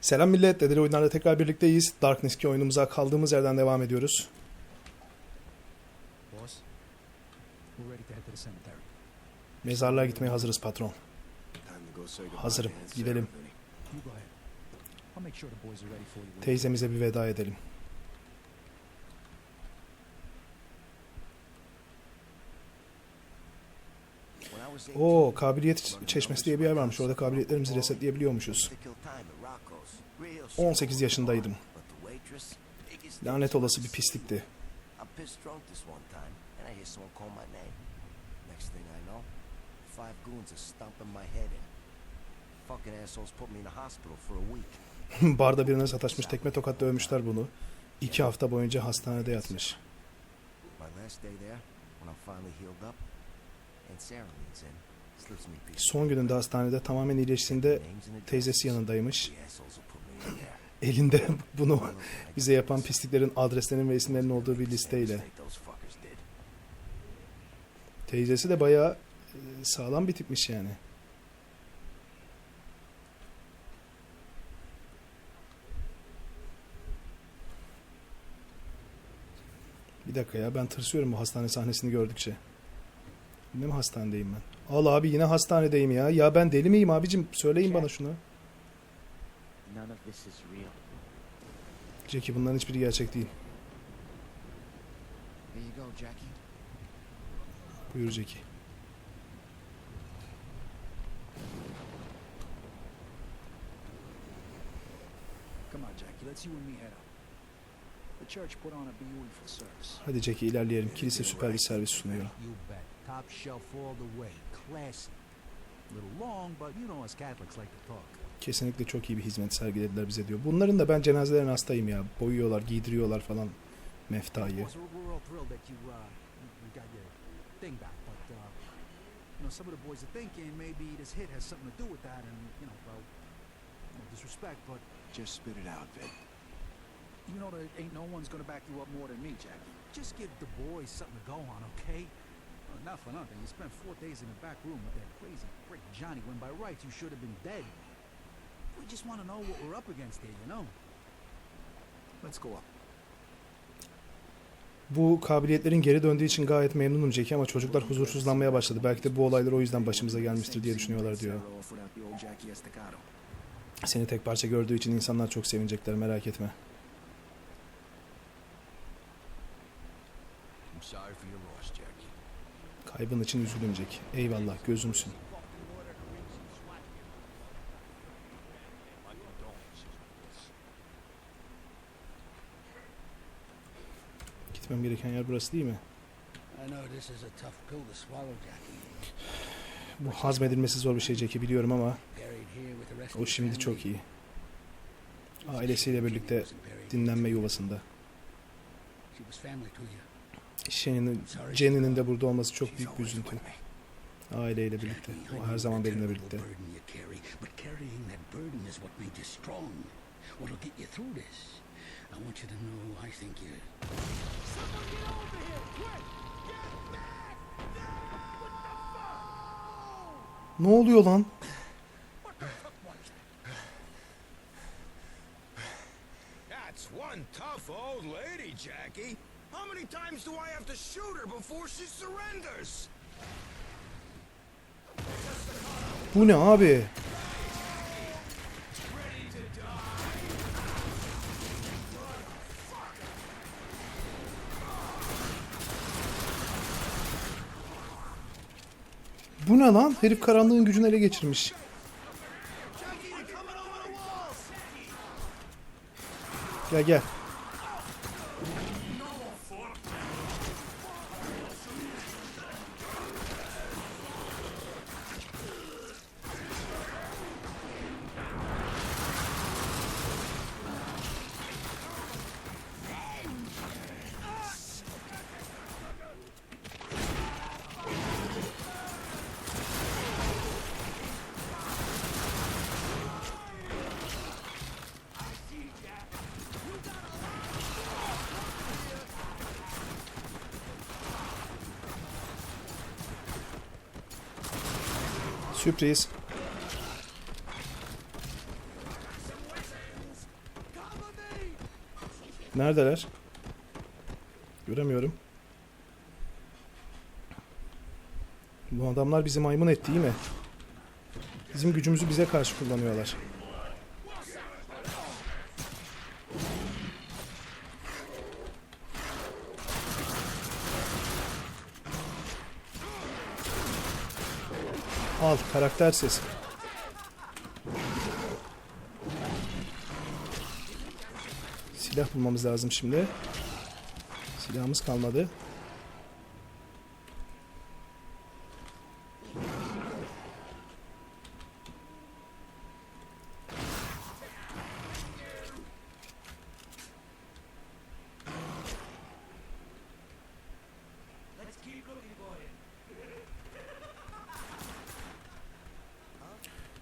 Selam millet, Dedeli Oyunlar'da tekrar birlikteyiz. Darkness 2 oyunumuza kaldığımız yerden devam ediyoruz. Mezarlığa gitmeye hazırız patron. Hazırım, gidelim. Teyzemize bir veda edelim. When I was 18, Oo, kabiliyet çeşmesi diye bir yer varmış. Orada kabiliyetlerimizi resetleyebiliyormuşuz. to kill time at Rocco's. Real slow. 18 yaşındaydım. Lanet olası bir pislikti. Barda birine sataşmış tekme tokat dövmüşler bunu. İki hafta boyunca hastanede yatmış. Son gününde hastanede tamamen iyileştiğinde teyzesi yanındaymış. Elinde bunu bize yapan pisliklerin adreslerinin ve isimlerinin olduğu bir listeyle. Teyzesi de bayağı e, sağlam bir tipmiş yani. Bir dakika ya ben tırsıyorum bu hastane sahnesini gördükçe. Yine mi hastanedeyim ben? Al abi yine hastanedeyim ya. Ya ben deli miyim abicim? Söyleyin bana şunu. None of this is real. Jackie bunların hiçbiri gerçek değil. Here you go, Jackie. Buyur Jackie. Come on, Jackie. Let's you and me head up. The church put on a beautiful service. Hadi Jackie ilerleyelim. Kilise süper bir servis sunuyor. You bet. Top shelf all the way. Classy. Little long, but you know us Catholics like to talk. Kesinlikle çok iyi bir hizmet sergilediler bize diyor. Bunların da ben cenazelerine hastayım ya. Boyuyorlar, giydiriyorlar falan meftayı. You, uh, uh, you know, some of the boys are thinking maybe this hit has something to do with that, and, you know, well, no disrespect, but Just spit it out, Vic. You know there ain't no one's gonna back you up more than me, Jackie. just give the boys something to go on, okay? Uh, not for nothing. You spent four days in the back room with that crazy prick Johnny when by rights you should have been dead. We just want to know what we're up against here, you know? Let's go up. Bu kabiliyetlerin geri döndüğü için gayet memnunum Jackie ama çocuklar huzursuzlanmaya başladı. Belki de bu olaylar o yüzden başımıza gelmiştir diye düşünüyorlar diyor. Seni tek parça gördüğü için insanlar çok sevinecekler merak etme. I'm sorry for your loss, Jackie. Kaybın için üzülüm Jackie. Eyvallah gözümsün. Gitmem gereken yer burası değil mi? Bu hazmedilmesi zor bir şey Jackie biliyorum ama o şimdi çok iyi. Ailesiyle birlikte dinlenme yuvasında. Jenny'nin Jenny'nin de burada olması çok büyük bir üzüntü. Aileyle birlikte. O her zaman benimle birlikte. burden you carry, but carrying that burden is what made you strong. What'll get you through this. I want you to know I think you. Ne oluyor lan? That's one tough old lady, Jackie. How many times do I have to shoot her before she surrenders? Bu ne abi? Ne lan? Herif karanlığın gücünü ele geçirmiş. Gel gel. Sürpriz. Neredeler? Göremiyorum. Bu adamlar bizi maymun etti değil mi? Bizim gücümüzü bize karşı kullanıyorlar. Al karakter sesi. Silah bulmamız lazım şimdi. Silahımız kalmadı.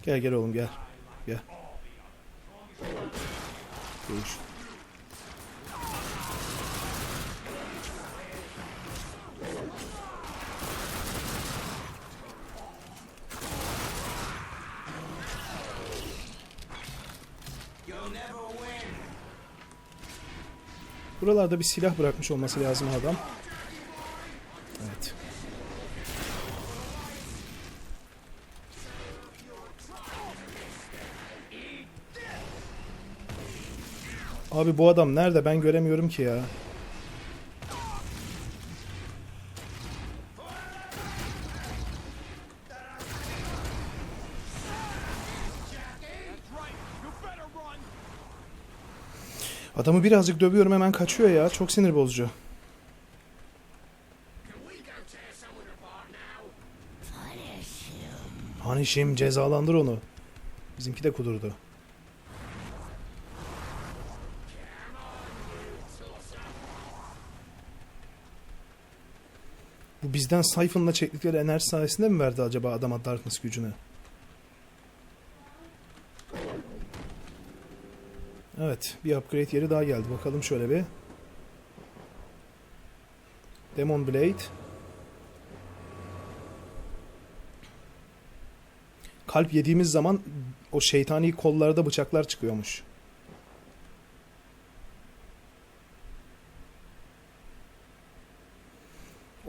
Gel gel oğlum gel. Gel. Görüş. Buralarda bir silah bırakmış olması lazım adam. Abi bu adam nerede? Ben göremiyorum ki ya. Adamı birazcık dövüyorum hemen kaçıyor ya. Çok sinir bozucu. Hanişim cezalandır onu. Bizimki de kudurdu. Bizden Siphon'la çektikleri enerji sayesinde mi verdi acaba adama Darkness gücünü? Evet, bir upgrade yeri daha geldi. Bakalım şöyle bir. Demon Blade. Kalp yediğimiz zaman o şeytani kollarda bıçaklar çıkıyormuş.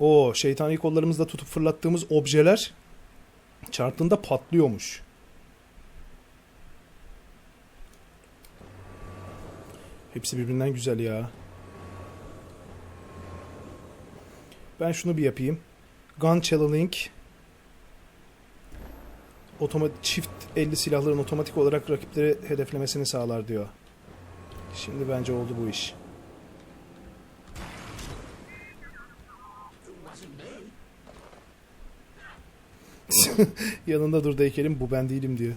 O şeytani kollarımızda tutup fırlattığımız objeler çarptığında patlıyormuş. Hepsi birbirinden güzel ya. Ben şunu bir yapayım. Gun channeling otomatik çift elli silahların otomatik olarak rakipleri hedeflemesini sağlar diyor. Şimdi bence oldu bu iş. Yanında dur heykelim bu ben değilim diyor.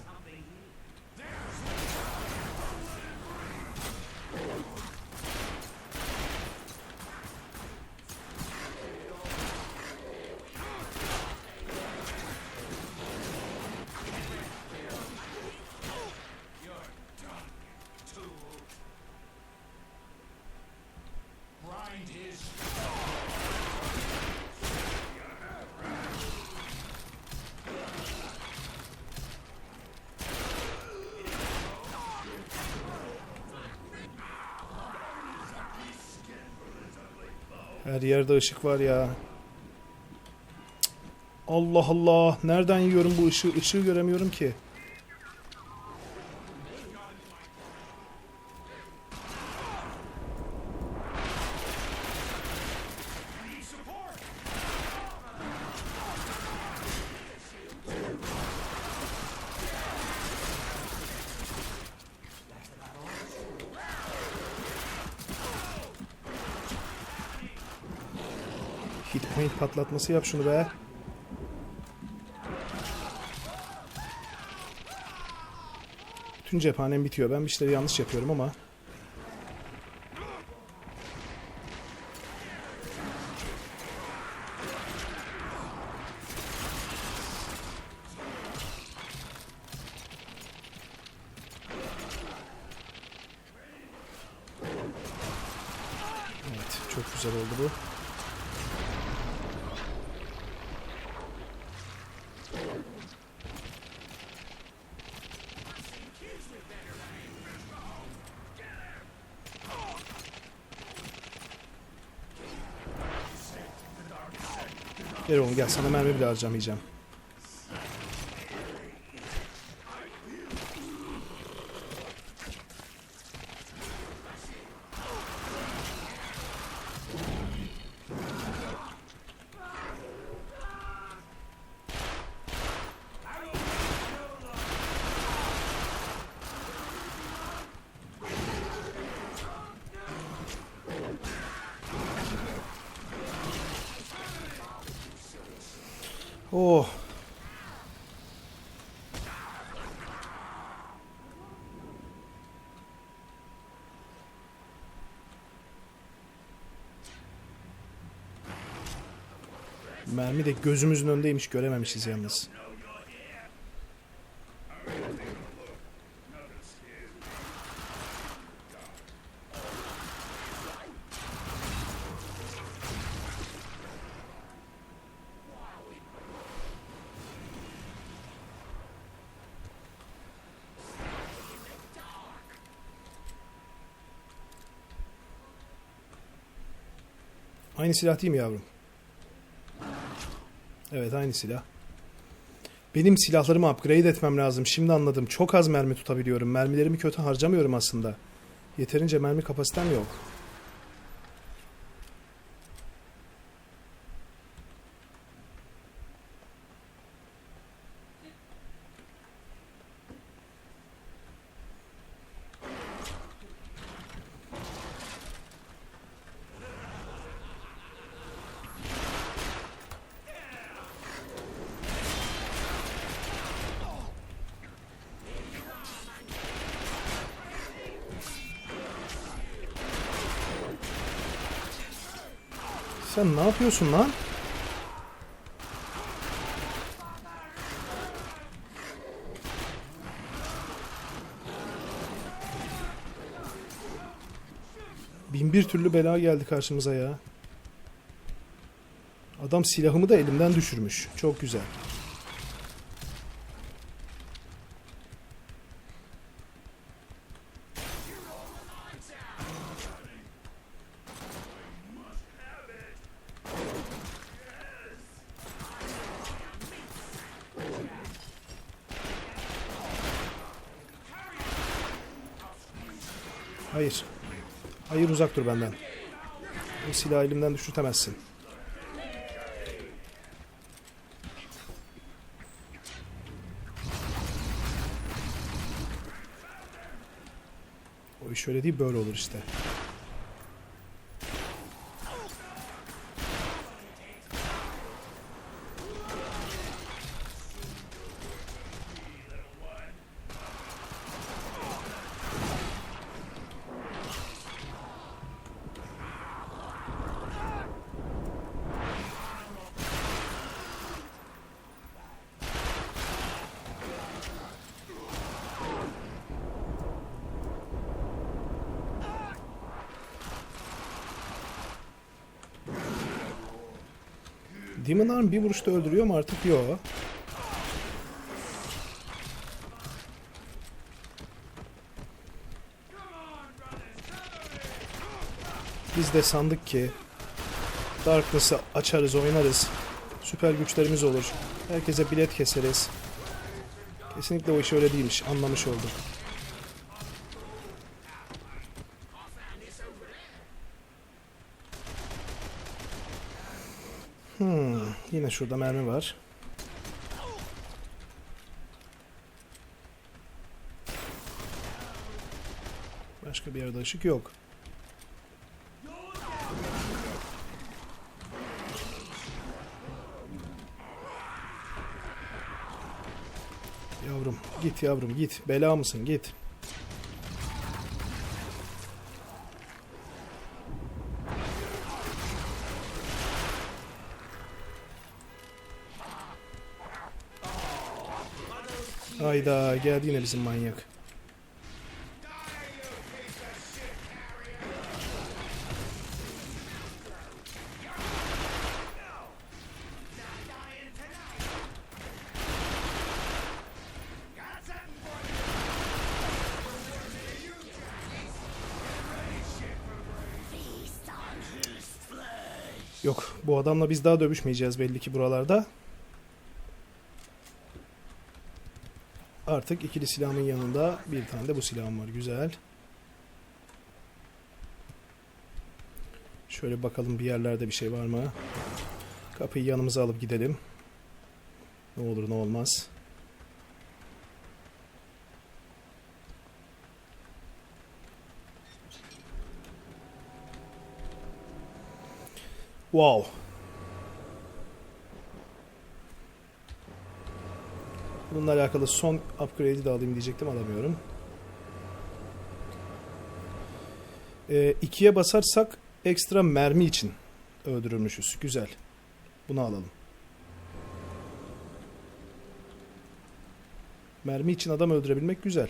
Her yerde ışık var ya. Allah Allah. Nereden yiyorum bu ışığı? Işığı göremiyorum ki. Hit point patlatması yap şunu be. Bütün cephanem bitiyor. Ben bir şeyleri yanlış yapıyorum ama. اگه اون گاسا رو منم می‌بلعم می‌خوام Mermi de gözümüzün önündeymiş görememişiz yalnız. Aynı silah değil mi yavrum? Evet aynı silah. Benim silahlarımı upgrade etmem lazım. Şimdi anladım. Çok az mermi tutabiliyorum. Mermilerimi kötü harcamıyorum aslında. Yeterince mermi kapasitem yok. Sen ne yapıyorsun lan? Bin bir türlü bela geldi karşımıza ya. Adam silahımı da elimden düşürmüş. Çok güzel. Hayır. Dur benden. Bu silahı elimden düşürtemezsin. O iş öyle değil böyle olur işte. Demon Arm bir vuruşta öldürüyor mu artık? Yok. Biz de sandık ki Darkness'ı açarız, oynarız. Süper güçlerimiz olur. Herkese bilet keseriz. Kesinlikle o iş öyle değilmiş. Anlamış oldum. Yine şurada mermi var. Başka bir yerde ışık yok. Yavrum git yavrum git. Bela mısın git. Hayda geldi yine bizim manyak. Yok bu adamla biz daha dövüşmeyeceğiz belli ki buralarda. Artık ikili silahımın yanında bir tane de bu silahım var. Güzel. Şöyle bakalım bir yerlerde bir şey var mı? Kapıyı yanımıza alıp gidelim. Ne olur ne olmaz. Wow. Bununla alakalı son upgrade'i de alayım diyecektim alamıyorum. Ee, ikiye basarsak ekstra mermi için öldürülmüşüz. Güzel. Bunu alalım. Mermi için adam öldürebilmek güzel.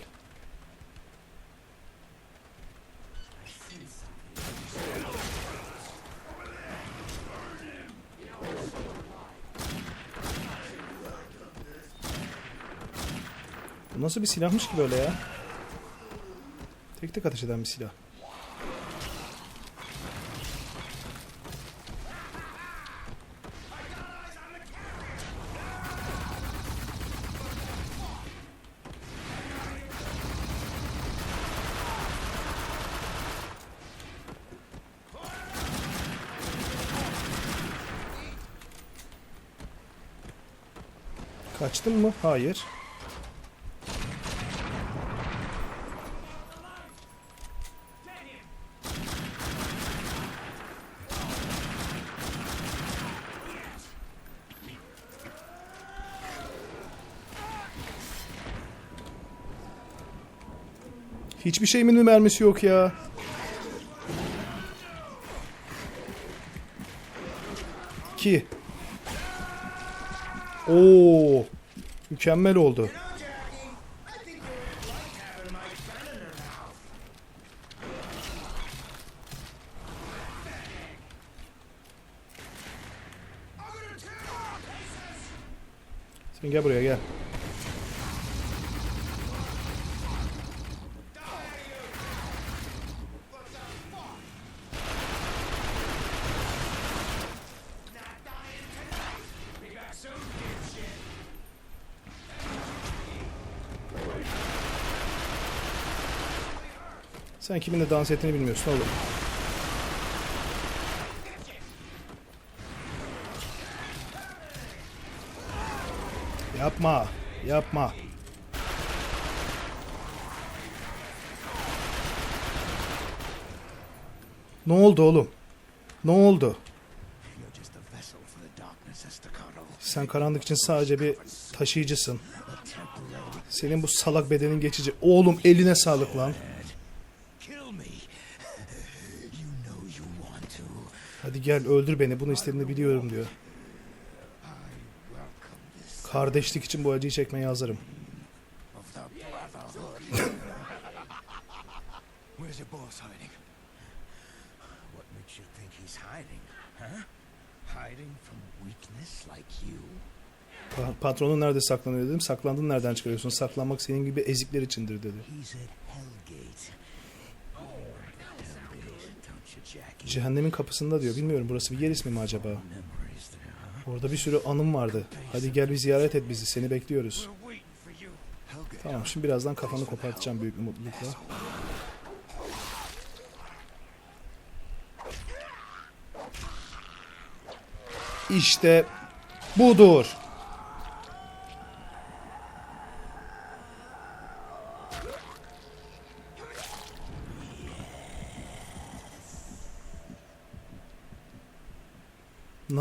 Nasıl bir silahmış ki böyle ya? Tek tek ateş eden bir silah. Kaçtın mı? Hayır. Hiçbir şeyimin mermisi yok ya. İki. Oo. Mükemmel oldu. Sen gel buraya gel. Sen kiminle dans ettiğini bilmiyorsun oğlum. Yapma. Yapma. Ne oldu oğlum? Ne oldu? Sen karanlık için sadece bir taşıyıcısın. Senin bu salak bedenin geçici. Oğlum eline sağlık lan. Gel öldür beni. Bunu istediğini biliyorum diyor. Kardeşlik için bu acıyı çekmeye hazırım. Pa- patronun nerede saklanıyor dedim. Saklandın nereden çıkarıyorsun? Saklanmak senin gibi ezikler içindir dedi. Cehennemin kapısında diyor. Bilmiyorum burası bir yer ismi mi acaba? Orada bir sürü anım vardı. Hadi gel bir ziyaret et bizi. Seni bekliyoruz. Tamam şimdi birazdan kafanı kopartacağım büyük bir. İşte budur.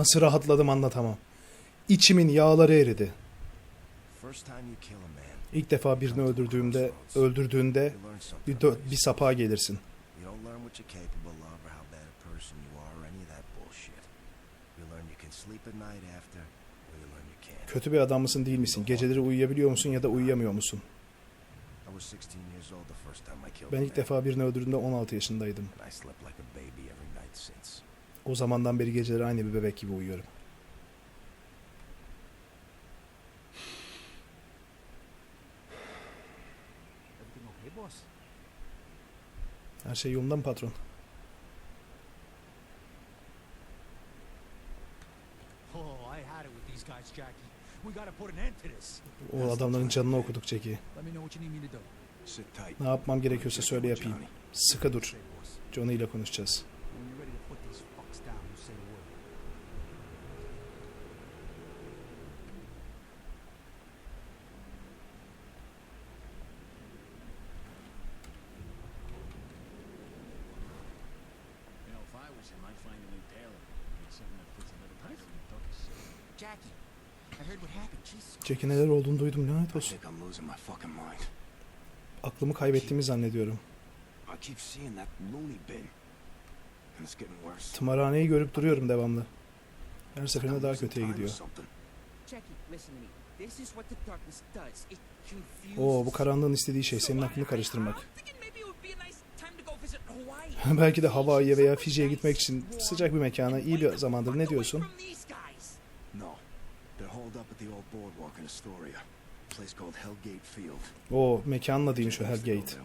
Nasıl rahatladım anlatamam. İçimin yağları eridi. İlk defa birini öldürdüğümde, öldürdüğünde bir, bir sapığa gelirsin. Kötü bir adam mısın değil misin? Geceleri uyuyabiliyor musun ya da uyuyamıyor musun? I was 16 years old the first time I killed Ben ilk defa birini öldürdüğümde 16 yaşındaydım. O zamandan beri geceleri aynı bir bebek gibi uyuyorum. Her şey yolunda mı patron? O adamların canını okuduk Jackie. Ne yapmam gerekiyorsa söyle yapayım. Sıkı dur. Johnny ile konuşacağız. When you're ready to put these fucks down, you say the word. You know, if I was him, I'd find a new tailor. Get something that fits a little tighter than Tucker's. Jackie, I heard what happened. Jackie neler olduğunu duydum lanet olsun. Aklımı kaybettiğimi zannediyorum. Tımarhaneyi görüp duruyorum devamlı. Her seferinde daha kötüye gidiyor. Oo bu karanlığın istediği şey senin aklını karıştırmak. Belki de Hawaii'ye veya Fiji'ye gitmek için sıcak bir mekana iyi bir zamandır. Ne diyorsun? Holed up at the old boardwalk in Astoria. Place called Hellgate Field. O mekanın adıymış o We used to go Hellgate.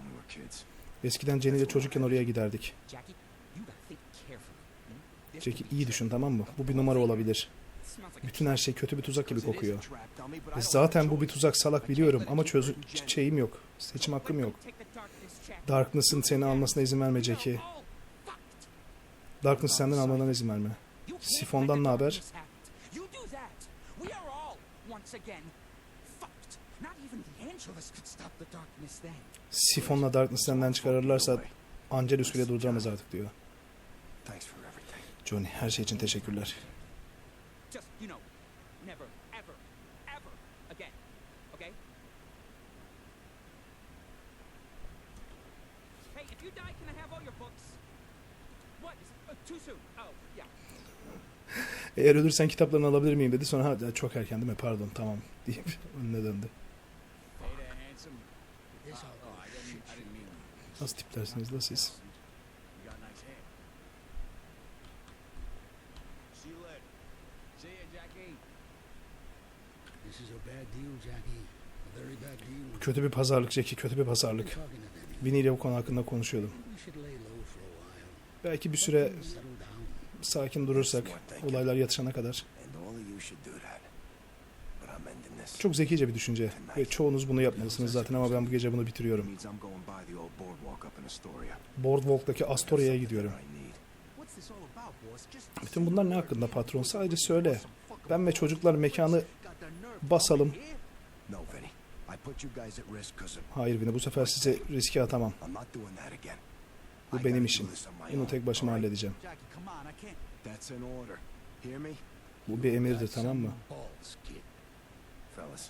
Eskiden Jenny ile çocukken oraya giderdik. Jackie, hmm? Jackie iyi düşün tamam mı? Bu bir numara olabilir. Bütün her şey kötü bir tuzak gibi kokuyor. E zaten bu bir tuzak salak biliyorum ama çözü şeyim yok. Seçim hakkım yok. Darkness'ın seni almasına izin verme Jackie. Darkness senden almadan izin verme. Sifondan ne haber? darkness act. You do that. We are all, once again, fucked. Not even the Angelus could stop the darkness then. Sifonla Darkness senden çıkarırlarsa Angelus bile durduramaz artık diyor. Thanks for everything. Johnny her şey için teşekkürler. Hey, if you die, can I have all your books? What? Uh, too soon? Oh. Eğer ölürsen kitaplarını alabilir miyim dedi. Sonra ha çok erken değil mi pardon tamam deyip önüne döndü. Nasıl tiplersiniz la siz? Kötü bir pazarlık Jackie kötü bir pazarlık. Winnie ile bu konu hakkında konuşuyordum. Belki bir süre. Sakin durursak olaylar yatışana kadar. Çok zekice bir düşünce ve çoğunuz bunu yapmalısınız zaten ama ben bu gece bunu bitiriyorum. Boardwalk'taki Astoria'ya gidiyorum. Bütün bunlar ne hakkında patron? Sadece söyle. Ben ve çocuklar mekanı basalım. Vinny. Hayır Winnie bu sefer sizi riske atamam. Bu benim işim. Bunu tek başıma halledeceğim. Bu bir emirdir tamam mı? Balls, kid. Fellas.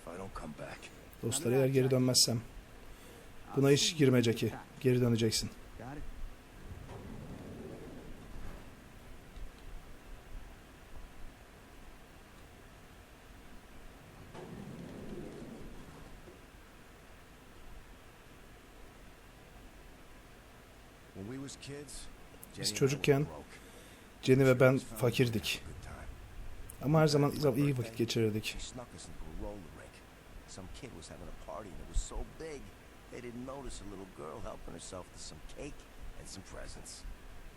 If I don't come back, Dostlar eğer geri dönmezsem buna hiç girme Jackie. Geri döneceksin. Biz Jenny and I were çocukken. Jenny ve ben She was found fakirdik. Ama her zaman iyi vakit geçirirdik. She snuck us into a roller rink. Some kid was having a party and it was so big they didn't notice a little girl helping herself to some cake and some presents.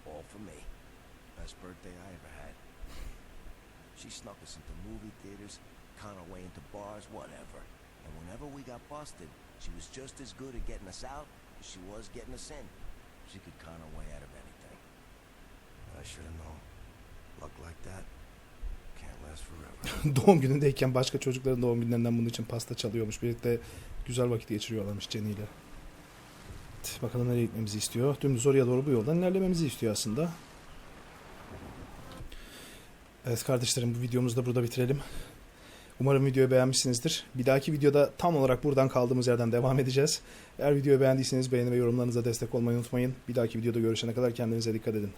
All for me. Best birthday I ever had. She snuck us into movie theaters, con our way into bars, whatever. And whenever we got busted, she was just as good at getting us out as she was getting us in. She could con her way out of anything. I should have known. Luck like that can't last forever. doğum günündeyken başka çocukların doğum günlerinden bunun için pasta çalıyormuş. Birlikte güzel vakit geçiriyorlarmış Jenny ile. Bakalım nereye gitmemizi istiyor. Dümdüz oraya doğru bu yoldan ilerlememizi istiyor aslında. Evet kardeşlerim bu videomuzu da burada bitirelim. Umarım videoyu beğenmişsinizdir. Bir dahaki videoda tam olarak buradan kaldığımız yerden devam edeceğiz. Eğer videoyu beğendiyseniz beğeni ve yorumlarınıza destek olmayı unutmayın. Bir dahaki videoda görüşene kadar kendinize dikkat edin.